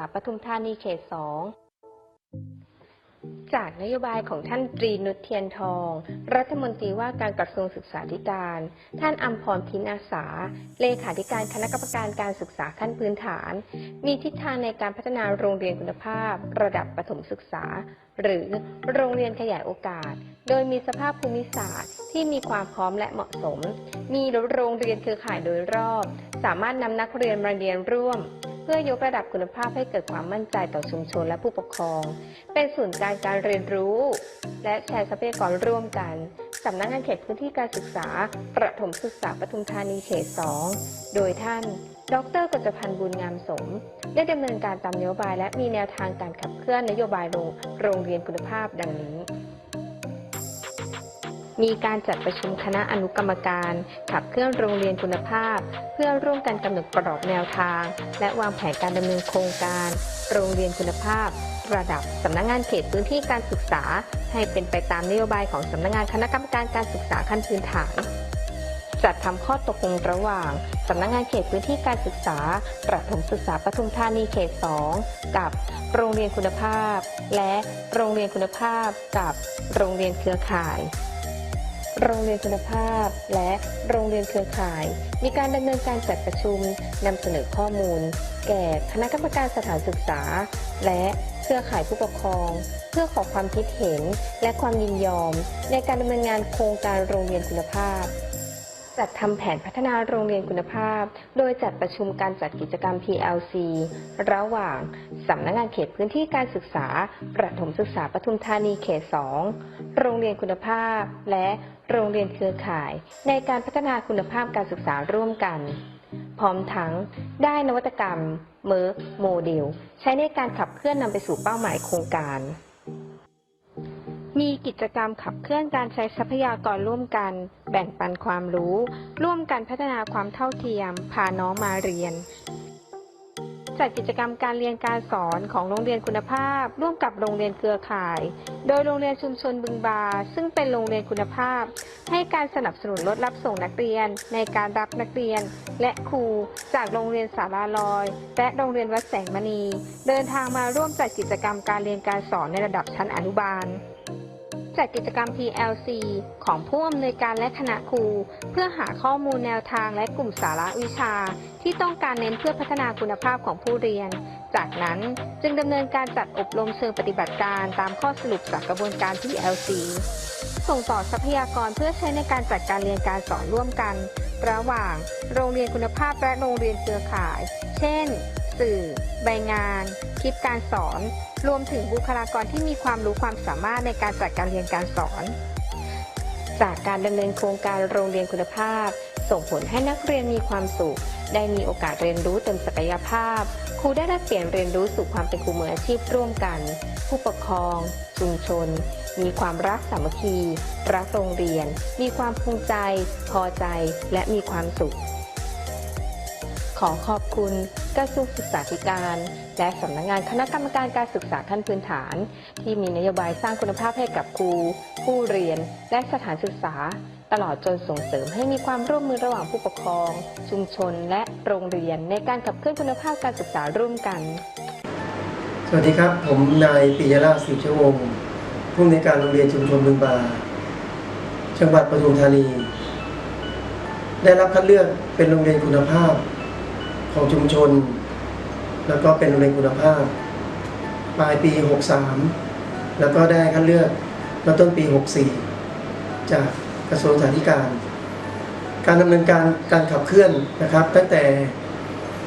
าปทุมธานีเขต2จากนโยบายของท่านตรีนุชเทียนทอง รัฐมนตรีว่าการกระทรวงศึกษาธิการ ท่านอัมพรพินาสา เลขาธิการคณะกรรมการการศึกษาขั้นพื้นฐาน มีทิศทางในการพัฒนาโรงเรียนคุณภาพ ระดับประถมศึกษา หรือโรงเรียนขยายโอกาส โดยมีสภาพภูมิศาสตร์ ที่มีความพร้อมและเหมาะสม มีโรงเรียนเครือข่ายโดยรอบ สามารถนำนักเรียนมาเรียนร่วม พื่อยกระดับคุณภาพให้เกิดความมั่นใจต่อชุมชนและผู้ปกครอง เป็นศูนย์กลารการเรียนรู้ และแชร์ทรัพยากรร่วมกันสำนักงานเขตพื้นที่การศึกษา ประถมศึกษาปทุมธานีเขต 2 โดยท่าน ดรกฤษพันธ์บุญงามสม ได้ดำเนินการตามนโยบายและมีแนวทางการขับเคลื่อนนโยบายโรงโรงเรียนคุณภาพดังนี้ มีการจัดประชุมคณะอนุกรรมการ ขับเคลื่อนโรงเรียนคุณภาพ เพื่อร่วมกันกำหนดกรอบแนวทาง และวางแผนการดำเนินโครงการ โรงเรียนคุณภาพ ระดับสำนักงงานเขตพื้นที่การศึกษา ให้เป็นไปตามนโยบายของสำนักงานคณะกรรมการการศึกษาขั้นพื้นฐานจัดทำข้อตกลงระหว่างสำนักงานเขตพื้นที่การศึกษา ประถมศึกษาปทุมธานีเขต 2 กับโรงเรียนคุณภาพ และโรงเรียนคุณภาพกับโรงเรียนเครือข่าย โรงเรียนคุณภาพ และโรงเรียนเครือข่าย มีการดำเนินการจัดประชุมนำเสนอข้อมูล แก่คณะกรรมการสถานศึกษา และเครือข่ายผู้ปกครอง เพื่อขอความคิดเห็น และความยินยอม ในการดำเนินงานโครงการโรงเรียนคุณภาพ จัดทำแผนพัฒนาโรงเรียนคุณภาพ โดยจัดประชุมการจัดกิจกรรม PLC ระหว่างสำนักงานเขตพื้นที่การศึกษา ประถมศึกษาปทุมธานีเขต 2 โรงเรียนคุณภาพ และโรงเรียนเครือข่าย ในการพัฒนาคุณภาพการศึกษาร่วมกัน พร้อมทั้งได้นวัตกรรมเมิร์กโมเดลใช้ในการขับเคลื่อนนำไปสู่เป้าหมายโครงการ มีกิจกรรมขับเคลื่อนการใช้ทรัพยากรร่วมกัน แบ่งปันความรู้ ร่วมกันพัฒนาความเท่าเทียม พาน้องมาเรียน จัดกิจกรรมการเรียนการสอนของโรงเรียนคุณภาพ ร่วมกับโรงเรียนเครือข่าย โดยโรงเรียนชุมชนบึงบา ซึ่งเป็นโรงเรียนคุณภาพ ให้การสนับสนุนรถรับส่งนักเรียน ในการรับนักเรียน และครูจากโรงเรียนสาราลอย และโรงเรียนวัดแสงมณี เดินทางมาร่วมจัดกิจกรรมการเรียนการสอนในระดับชั้นอนุบาล จัดกิจกรรม PLC ของผู้อำนวยการและคณะครู เพื่อหาข้อมูลแนวทางและกลุ่มสาระวิชา ที่ต้องการเน้นเพื่อพัฒนาคุณภาพของผู้เรียน จากนั้นจึงดำเนินการจัดอบรมเชิงปฏิบัติการตามข้อสรุปจากกระบวนการ PLC ส่งต่อทรัพยากรเพื่อใช้ในการจัดการเรียนการสอนร่วมกัน ระหว่าง โรงเรียนคุณภาพและโรงเรียนเครือข่าย เช่น สื่อ ใบงาน คลิปการสอน รวมถึงบุคลากรที่มีความรู้ความสามารถในการจัดการเรียนการสอน จากการดำเนินโครงการโรงเรียนคุณภาพ ส่งผลให้นักเรียนมีความสุข ได้มีโอกาสเรียนรู้เต็มศักยภาพ ครูได้แลกเปลี่ยนเรียนรู้สู่ความเป็นครูมืออาชีพร่วมกัน ผู้ปกครอง ชุมชน มีความรักสามัคคี รักโรงเรียน มีความภูมิใจ พอใจ และมีความสุข ขอขอบคุณกระทรวงศึกษาธิการ และสำนักงานคณะกรรมการการศึกษาขั้นพื้นฐาน ที่มีนโยบายสร้างคุณภาพให้กับครู ผู้เรียน และสถานศึกษา ตลอดจนส่งเสริมให้มีความร่วมมือระหว่างผู้ปกครอง ชุมชนและโรงเรียนในการขับเคลื่อนคุณภาพการศึกษาร่วมกัน สวัสดีครับ ผมนายปิยราชสิบชวงผู้อำนวยการโรงเรียนชุมชนบึงบาจังหวัดปทุมธานี ได้รับคัดเลือกเป็นโรงเรียนคุณภาพ ของชุมชน แล้วก็เป็นโรงเรียนคุณภาพ ปลายปี 63 แล้วก็ได้คัดเลือกมื่อต้นปี 64 จากกระทรวงสาธารณการการดำเนินการการขับเคลื่อนนะครับ ตั้งแต่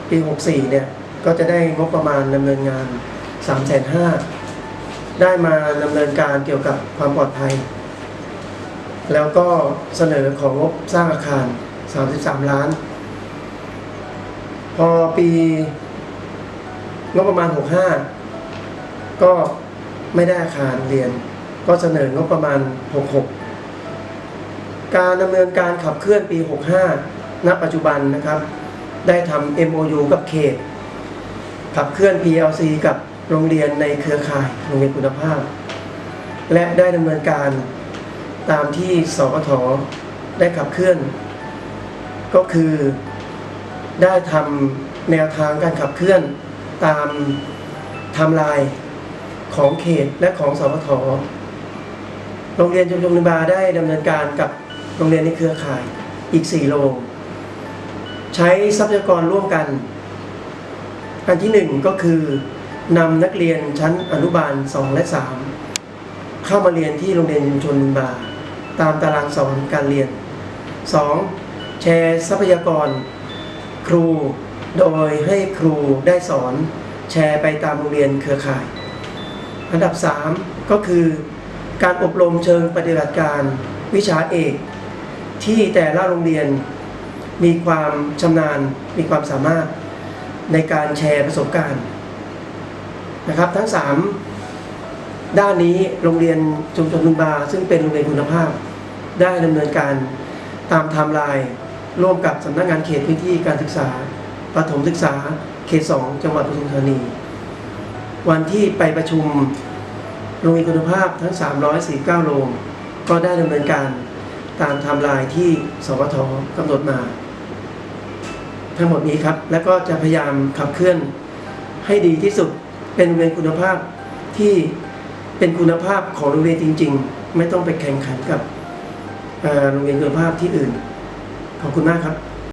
ปี 64 เนี่ยก็จะได้งบประมาณดำเนินงาน 3 5 0 0 0ได้มาดำเนินการเกี่ยวกับความปลอดภัย แล้วก็เสนอของงบสร้างอาคาร 33 ล้าน พอปีงบประมาณ 65 ก็ไม่ได้อาคารเรียน ก็เสนองบประมาณ 66 การดำเนินการขับเคลื่อนปี 65 ณ ปัจจุบันนะครับ ได้ทำ MOU กับเขต ขับเคลื่อน PLC กับโรงเรียนในเครือข่ายโรงเรียนคุณภาพ และได้ดำเนินการตามที่สกทได้ขับเคลื่อน ก็คือ ได้ทำแนวทางการขับเคลื่อนตามไทม์ไลน์ของเขตและของสพทโรงเรียนชุมชนบึงบาได้ดำเนินการกับโรงเรียนในเครือข่ายอีก 4 โรงใช้ทรัพยากรร่วมกัน อันที่หนึ่งก็คือนำนักเรียนชั้นอนุบาล 2 และ 3 เข้ามาเรียนที่โรงเรียนชุมชนบึงบาตามตารางสอนการเรียน 2. แชร์ทรัพยากร ครู โดยให้ครูได้สอนแชร์ไปตามโรงเรียนเครือข่าย อันดับ 3 ก็คือ การอบรมเชิงปฏิบัติการวิชาเอก ที่แต่ละโรงเรียนมีความชำนาญมีความสามารถในการแชร์ประสบการณ์นะครับ ทั้ง 3 ด้านนี้โรงเรียนชุมชนลุงบา ซึ่งเป็นโรงเรียนคุณภาพ ได้ดำเนินการตามไทม์ไลน์ ร่วมกับสำนักงานเขตพื้นที่การศึกษาประถมศึกษาเขต2จังหวัดปทุมธานี วันที่ไปประชุมโรงเรียนคุณภาพทั้ง 349 โรงก็ได้ดำเนินการตามไทม์ไลน์ที่สวทกำหนดมา ทั้งหมดนี้ครับ แล้วก็จะพยายามขับเคลื่อนให้ดีที่สุดเป็นโรงเรียนคุณภาพที่เป็นคุณภาพของโรงเรียนจริง ๆ ไม่ต้องไปแข่งขันกับโรงเรียนคุณภาพที่อื่น ขอบคุณมากครับ